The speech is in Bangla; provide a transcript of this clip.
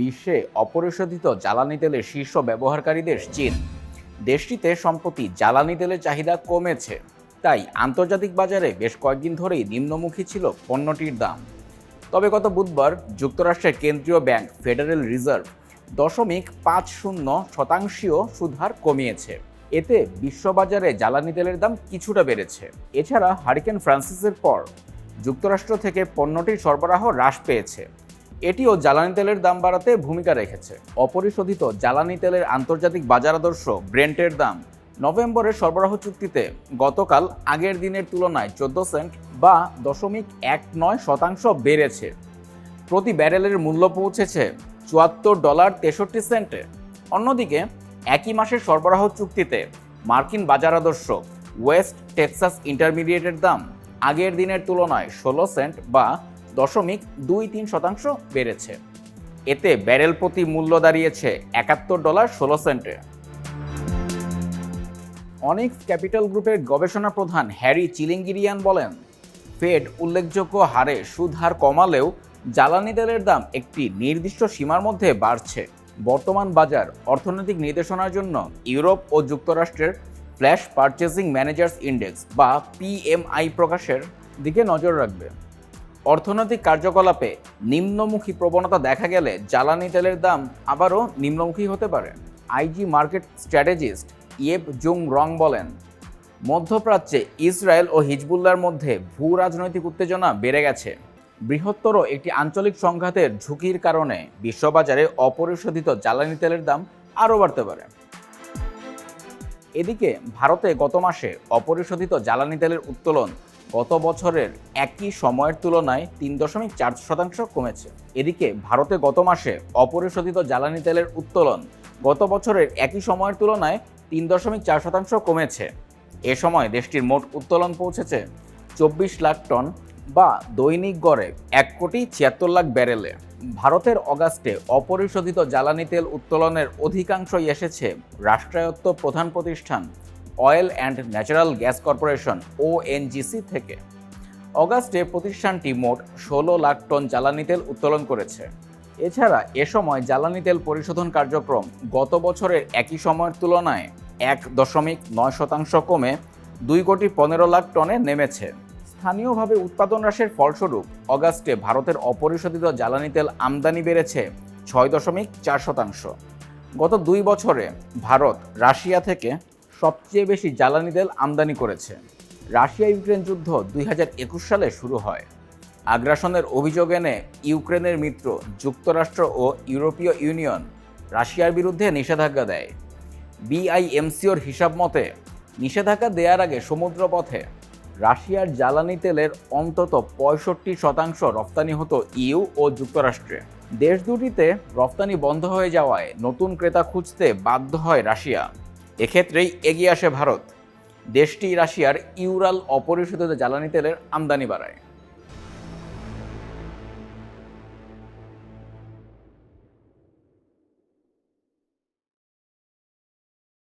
বিশ্বে অপরিশোধিত জ্বালানি তেলের শীর্ষ ব্যবহারকারী দেশ চীন। দেশটিতে সম্প্রতি জ্বালানি তেলের চাহিদা কমেছে। তাই আন্তর্জাতিক বাজারে বেশ কয়েকদিন ধরেই নিম্নমুখী ছিল পণ্যটির দাম। তবে গত বুধবার যুক্তরাষ্ট্রের কেন্দ্রীয় ব্যাংক ফেডারেল রিজার্ভ দশমিক পাঁচ শূন্য শতাংশীয় সুদহার কমিয়েছে। এতে বিশ্ববাজারে জ্বালানি তেলের দাম কিছুটা বেড়েছে। এছাড়া হারিকেন ফ্রান্সিসের পর যুক্তরাষ্ট্র থেকে পণ্যটির সরবরাহ হ্রাস পেয়েছে। এটিও জ্বালানি তেলের দাম বাড়াতে ভূমিকা রেখেছে। অপরিশোধিত জ্বালানি তেলের আন্তর্জাতিক বাজার আদর্শ ব্রেন্টের দাম। নভেম্বরের সরবরাহ চুক্তিতে গতকাল আগের দিনের তুলনায় চোদ্দ সেন্ট বা দশমিক এক নয় শতাংশ বেড়েছে। প্রতি ব্যারেলের মূল্য পৌঁছেছে চুয়াত্তর ডলার তেষট্টি সেন্টে। অন্যদিকে, একই মাসের সরবরাহ চুক্তিতে মার্কিন বাজার আদর্শ ওয়েস্ট টেক্সাস ইন্টারমিডিয়েটের দাম আগের দিনের তুলনায় ষোলো সেন্ট বা দশমিক দুই তিন শতাংশ বেড়েছে। এতে ব্যারেল প্রতি মূল্য দাঁড়িয়েছে একাত্তর ডলার ষোলো সেন্টে। অনিক্স ক্যাপিটাল গ্রুপের গবেষণা প্রধান হ্যারি চিলিঙ্গিরিয়ান বলেন, ফেড উল্লেখযোগ্য হারে সুদ হার কমালেও জ্বালানি তেলের দাম একটি নির্দিষ্ট সীমার মধ্যে বাড়ছে। বর্তমান বাজার, অর্থনৈতিক নির্দেশনার জন্য ইউরোপ ও যুক্তরাষ্ট্রের ফ্ল্যাশ পারচেজিং ম্যানেজার্স ইন্ডেক্স বা পিএমআই প্রকাশের দিকে নজর রাখবে। অর্থনৈতিক কার্যকলাপে নিম্নমুখী প্রবণতা দেখা গেলে জ্বালানি তেলের দাম আবারও নিম্নমুখী হতে পারে, IG market strategist Yeap Jun Rong বলেন। মধ্যপ্রাচ্যে ইসরায়েল ও হিজবুল্লার মধ্যে ভূ রাজনৈতিক উত্তেজনা বেড়ে গেছে। বৃহত্তর একটি আঞ্চলিক সংঘাতের ঝুঁকির কারণে বিশ্ববাজারে অপরিশোধিত জ্বালানি তেলের দাম আরও বাড়তে পারে। এদিকে ভারতে গত মাসে অপরিশোধিত জ্বালানি তেলের উত্তোলন গত বছরের একই সময়ের তুলনায় তিন দশমিক চার শতাংশ কমেছে। এদিকে ভারতে গত মাসে অপরিশোধিত জ্বালানি তেলের উত্তোলন গত বছরের একই সময়ের তুলনায় তিন দশমিক চার শতাংশ কমেছে। এ সময় দেশটির মোট উত্তোলন পৌঁছেছে চব্বিশ লাখ টন বা দৈনিক গড়ে এক কোটি ছিয়াত্তর লাখ ব্যারেলে। ভারতের অগাস্টে অপরিশোধিত জ্বালানি তেল উত্তোলনের অধিকাংশই এসেছে রাষ্ট্রায়ত্ত প্রধান প্রতিষ্ঠান oil and natural gas corporation ONGC থেকে। অগাস্টে প্রতিষ্ঠানটি মোট ষোলো লাখ টন জ্বালানি তেল উত্তোলন করেছে। এছাড়া এ সময় জ্বালানি তেল পরিশোধন কার্যক্রম গত বছরের একই সময়ের তুলনায় এক দশমিক নয় শতাংশ কমে দুই কোটি পনেরো লাখ টনে নেমেছে। স্থানীয়ভাবে উৎপাদন হ্রাসের ফলস্বরূপ অগাস্টে ভারতের অপরিশোধিত জ্বালানি তেল আমদানি বেড়েছে ছয় দশমিক চার শতাংশ। গত দুই বছরে ভারত রাশিয়া থেকে সবচেয়ে বেশি জ্বালানি তেল আমদানি করেছে। রাশিয়া ইউক্রেন যুদ্ধ দুই হাজার একুশ সালে শুরু হয়। আগ্রাসনের অভিযোগ এনে ইউক্রেনের মিত্র, যুক্তরাষ্ট্র ও ইউরোপীয় ইউনিয়ন রাশিয়ার বিরুদ্ধে নিষেধাজ্ঞা দেয়। বিআইএমসিওর হিসাব মতে, নিষেধাজ্ঞা দেওয়ার আগে সমুদ্রপথে রাশিয়ার জ্বালানি তেলের অন্তত পঁয়ষট্টি শতাংশ রপ্তানি হতো ইউ ও যুক্তরাষ্ট্রে। দেশ দুটিতে রপ্তানি বন্ধ হয়ে যাওয়ায় নতুন ক্রেতা খুঁজতে বাধ্য হয় রাশিয়া। এক্ষেত্রেই এগিয়ে আসে ভারত। দেশটি রাশিয়ার ইউরাল অপরিশোধিত জ্বালানি তেলের আমদানি বাড়ায়।